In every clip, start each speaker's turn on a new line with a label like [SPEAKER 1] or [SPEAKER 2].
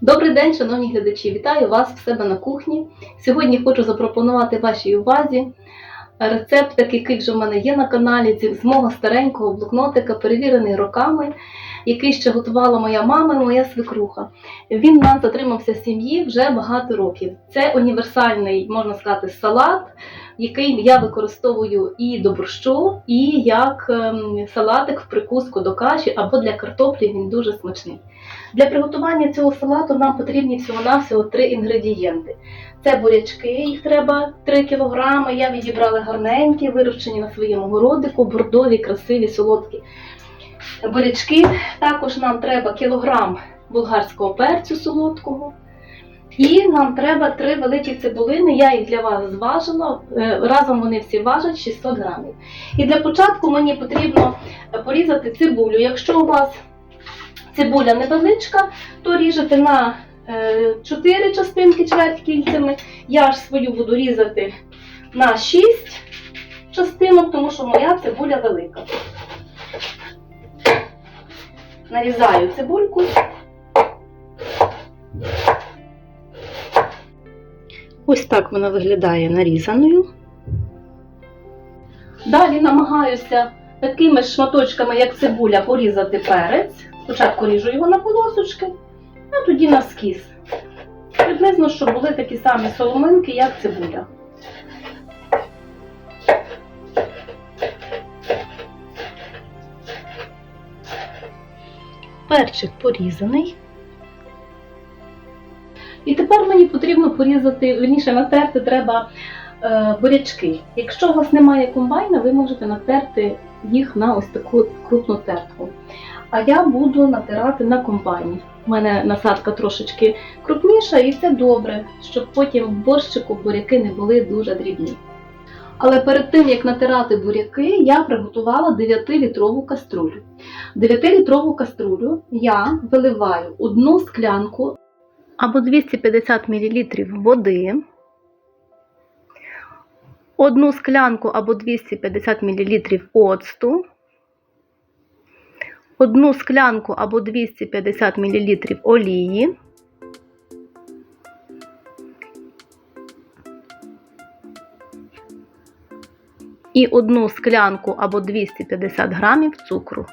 [SPEAKER 1] Добрий день, шановні глядачі! Вітаю вас в себе на кухні. Сьогодні хочу запропонувати вашій увазі рецепт, який вже в мене є на каналі, з- мого старенького блокнотика, перевірений роками, який ще готувала моя мама і моя свекруха. Він нас затримався в сім'ї вже багато років. Це універсальний, можна сказати, салат, який я використовую і до борщу, і як ем, салатик в прикуску до каші або для картоплі. Він дуже смачний. Для приготування цього салату нам потрібні всього-навсього три інгредієнти. Це бурячки, їх треба 3 кг. Я відібрала гарненькі, вирощені на своєму городику, бордові, красиві, солодкі бурячки. Також нам треба кілограм болгарського перцю солодкого. І нам треба три великі цибулини. Я їх для вас зважила. Е, Разом вони всі важать 600 грамів. І для початку мені потрібно порізати цибулю. Якщо у вас цибуля невеличка, то ріжете на 4 частинки чверть кільцями. Я ж свою буду різати на 6 частинок, тому що моя цибуля велика. Нарізаю цибульку. Ось так вона виглядає нарізаною. Далі намагаюся такими шматочками, як цибуля, порізати перець. Спочатку ріжу його на полосочки, а тоді на скіс. Приблизно, щоб були такі самі соломинки, як цибуля. Перчик порізаний. І тепер мені потрібно порізати, верніше натерти треба е, бурячки. Якщо у вас немає комбайна, ви можете натерти їх на ось таку крупну тертку. А я буду натирати на комбайні. У мене насадка трошечки крупніша, і це добре, щоб потім в борщику буряки не були дуже дрібні. Але перед тим як натирати буряки, я приготувала 9-літрову каструлю. 9-літрову каструлю я виливаю одну склянку або 250 мл води, одну склянку або 250 мл оцту, одну склянку або 250 мл олії, і одну склянку або 250 грамів цукру.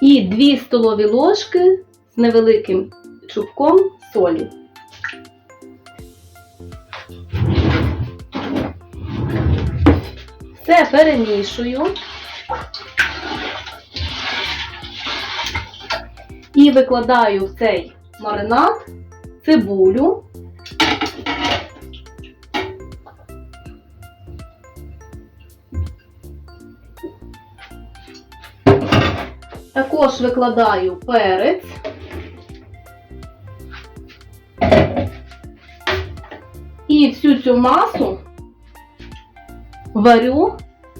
[SPEAKER 1] І 2 столові ложки з невеликим чубком солі. Все перемішую. І викладаю в цей маринад цибулю. Також викладаю перець. І всю цю масу варю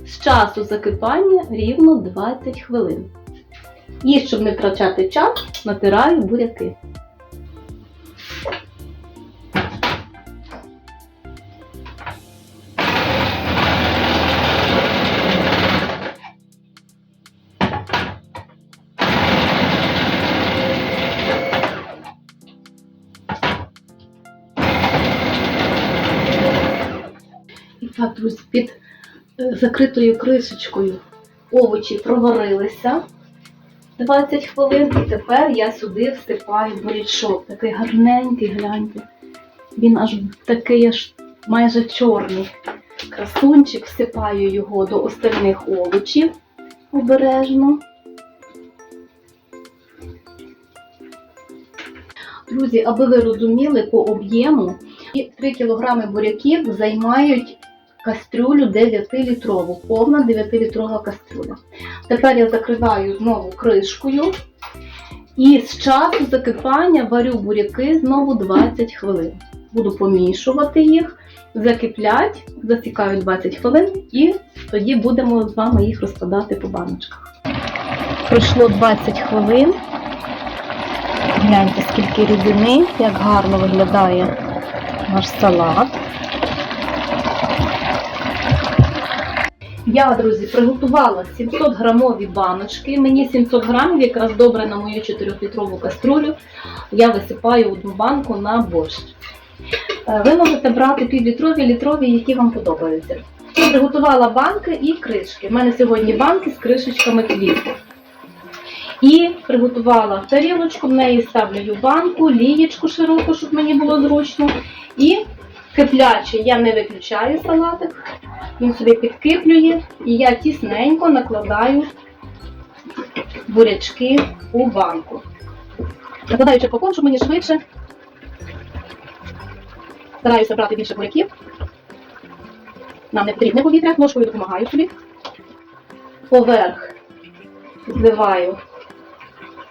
[SPEAKER 1] з часу закипання рівно 20 хвилин. І щоб не втрачати час, натираю буряки. Так, друзі, під е, закритою кришечкою овочі проварилися 20 хвилин, і тепер я сюди всипаю бурячок. Такий гарненький, гляньте. Він аж такий аж майже чорний. Красунчик, всипаю його до остальних овочів обережно. Друзі, аби ви розуміли по об'єму, 3 кг буряків займають кастрюлю 9-літрову, повна 9-літрова кастрюля. Тепер я закриваю знову кришкою і з часу закипання варю буряки знову 20 хвилин. Буду помішувати їх, закиплять, засікаю 20 хвилин і тоді будемо з вами їх розкладати по баночках. Пройшло 20 хвилин. Гляньте, скільки рідини, як гарно виглядає наш салат. Я, друзі, приготувала 700 грамові баночки. Мені 700 грамів якраз добре на мою 4-літрову каструлю. Я висипаю одну банку на борщ. Е, Ви можете брати півлітрові, літрові, які вам подобаються. Я приготувала банки і кришки. У мене сьогодні банки з кришечками квітів. І приготувала тарілочку, в неї ставлю банку, лієчку широку, щоб мені було зручно. І киплячий я не виключаю салатик, він собі підкиплює, і я тісненько накладаю бурячки у банку. Накладаю черпаком, щоб мені швидше. Стараюся брати більше буряків. Нам не потрібне повітря, ложкою допомагаю собі. Поверх зливаю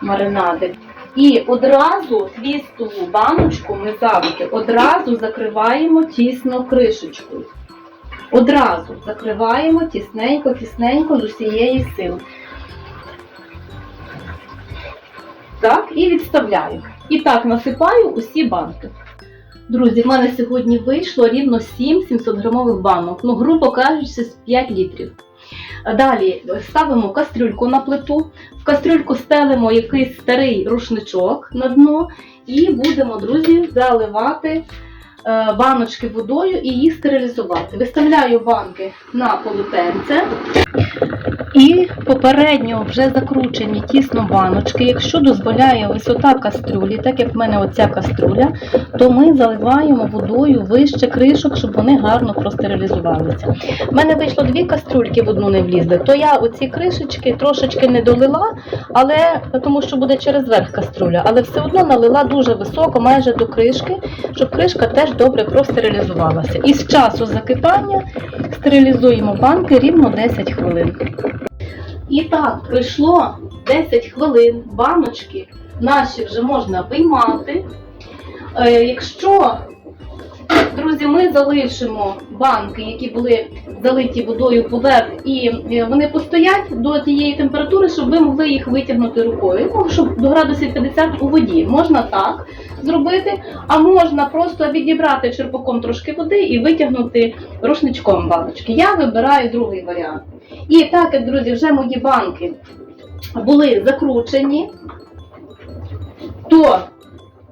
[SPEAKER 1] маринади. І одразу твістову баночку ми завжди одразу закриваємо тісно кришечкою. Одразу закриваємо тісненько, тісненько з усієї сили. Так, і відставляю. І так насипаю усі банки. Друзі, в мене сьогодні вийшло рівно 7 700 грамових банок. Ну, грубо кажучи, з 5 літрів. Далі ставимо кастрюльку на плиту, в кастрюльку стелимо якийсь старий рушничок на дно і будемо, друзі, заливати е, баночки водою і її стерилізувати. Виставляю банки на полотенце і попередньо вже закручені тісно баночки. Якщо дозволяє висота кастрюлі, так як в мене оця каструля, то ми заливаємо водою вище кришок, щоб вони гарно простерилізувалися. У мене вийшло дві кастрюльки в одну не влізли, то я оці кришечки трошечки не долила, але тому що буде через верх каструля, але все одно налила дуже високо, майже до кришки, щоб кришка теж добре простерилізувалася. І з часу закипання стерилізуємо банки рівно 10 хвилин. І так, пройшло 10 хвилин, баночки наші вже можна виймати. Е, якщо, друзі, ми залишимо банки, які були залиті водою поверх, і е, вони постоять до тієї температури, щоб ви могли їх витягнути рукою. Ну, щоб до градусів 50 у воді. Можна так зробити, а можна просто відібрати черпаком трошки води і витягнути рушничком баночки. Я вибираю другий варіант. І так як, друзі, вже мої банки були закручені, то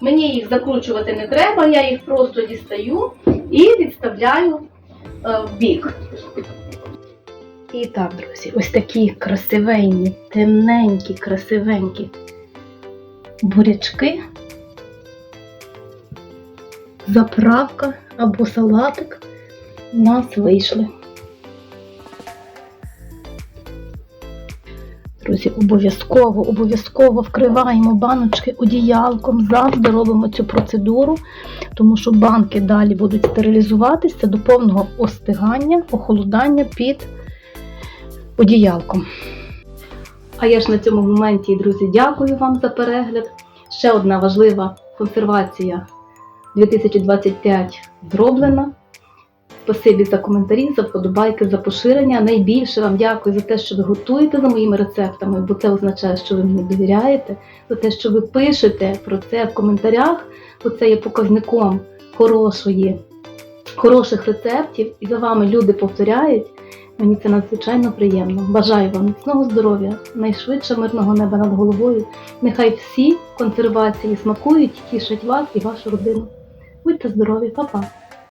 [SPEAKER 1] мені їх закручувати не треба, я їх просто дістаю і відставляю е, в бік. І так, друзі, ось такі красивенні, темненькі, красивенькі бурячки, заправка або салатик у нас вийшли. Друзі, обов'язково, обов'язково вкриваємо баночки одіялком. Завжди робимо цю процедуру, тому що банки далі будуть стерилізуватися до повного остигання, охолодання під одіялком. А я ж на цьому моменті, друзі, дякую вам за перегляд. Ще одна важлива консервація 2025 зроблена. Спасибі за коментарі, за вподобайки, за поширення. Найбільше вам дякую за те, що ви готуєте за моїми рецептами, бо це означає, що ви мені довіряєте, за те, що ви пишете про це в коментарях, бо це є показником хорошої, хороших рецептів, і за вами люди повторяють. Мені це надзвичайно приємно. Бажаю вам міцного здоров'я, найшвидше мирного неба над головою. Нехай всі консервації смакують, тішать вас і вашу родину. Будьте здорові, па-па!